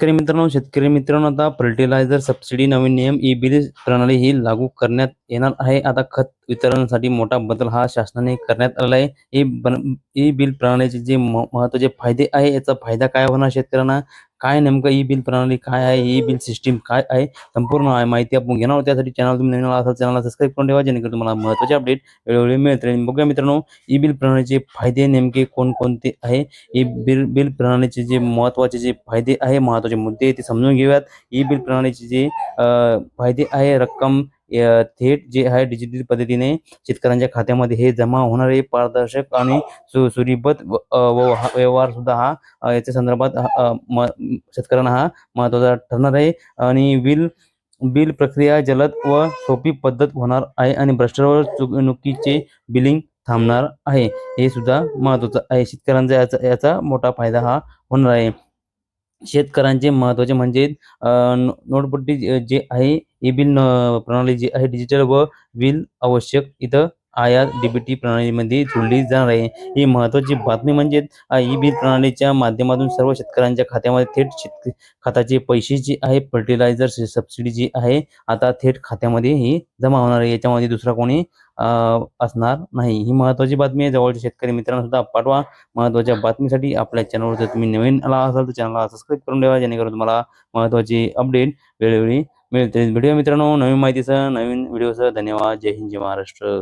शेतकरी मित्रांनो शेतकरी मित्रांनो आता फर्टिलायझर सबसिडी नवीन नियम ई बिल प्रणाली ही लागू करण्यात येणार आहे. आता खत वितरणासाठी मोठा बदल हा शासनाने करण्यात आला आहे. ई बन- ई बिल प्रणालीचे जे महत्त्वाचे महत्त्वाचे फायदे आहे याचा फायदा काय होणार शेतकऱ्यांना? काय नेमकं ई बिल प्रणाली काय आहे? ई बिल सिस्टीम काय आहे? संपूर्ण आहे माहिती आपण घेणार त्यासाठी चॅनल तुम्ही नवीन असाल चॅनलला सबस्क्राईब करून ठेवा जेणेकरून तुम्हाला महत्त्वाचे अपडेट वेळोवेळी मिळत राहील बघूया मित्रांनो ई बिल प्रणालीचे फायदे नेमके कोणकोणते आहे? ई बिल बिल प्रणालीचे जे महत्त्वाचे जे फायदे आहे महत्त्वाचे मुद्दे ते समजून घेऊयात. ई बिल प्रणालीचे जे फायदे आहे रक्कम थेट जे आहे डिजिटल पद्धतीने शेतकऱ्यांच्या खात्यामध्ये हे जमा होणारे पारदर्शक आणि सु सुरीबद्ध व- व्यवहार सुद्धा हा याच्या संदर्भात हा, म- शेतकऱ्यांना हा महत्त्वाचा ठरणार आहे. आणि बिल बिल प्रक्रिया जलद व सोपी पद्धत होणार आहे आणि भ्रष्टाचार चुकणुकीचे बिलिंग थांबणार आहे. हे सुद्धा महत्त्वाचं आहे. शेतकऱ्यांचा याचा याचा मोठा फायदा हा होणार आहे. शेतकऱ्यांचे महत्त्वाचे म्हणजे अ, जे- आहे ई बिल प्रणाली जी आहे डिजिटल व बिल आवश्यक इथं आयात डीबीटी प्रणालीमध्ये जोडली जाणार आहे. ही महत्त्वाची बातमी म्हणजे ई बी प्रणालीच्या माध्यमातून सर्व शेतकऱ्यांच्या खात्यामध्ये थेट शेतकरी खताचे पैसे जे आहे फर्टिलायझर सबसिडी जी आहे आता थेट खात्यामध्ये ही जमा होणार आहे. याच्यामध्ये दुसरा कोणी असणार नाही. ही महत्त्वाची बातमी आहे. जवळच्या शेतकरी मित्रांना सुद्धा पाठवा. महत्त्वाच्या बातमीसाठी आपल्या चॅनलवर जर तुम्ही नवीन आला असाल तर चॅनलला सबस्क्राईब करून ठेवा. जेणेकरून तुम्हाला महत्त्वाची अपडेट वेळोवेळी मिळते. व्हिडिओ मित्रांनो नवीन माहितीसह नवीन व्हिडिओसह धन्यवाद. जय हिंद जय महाराष्ट्र.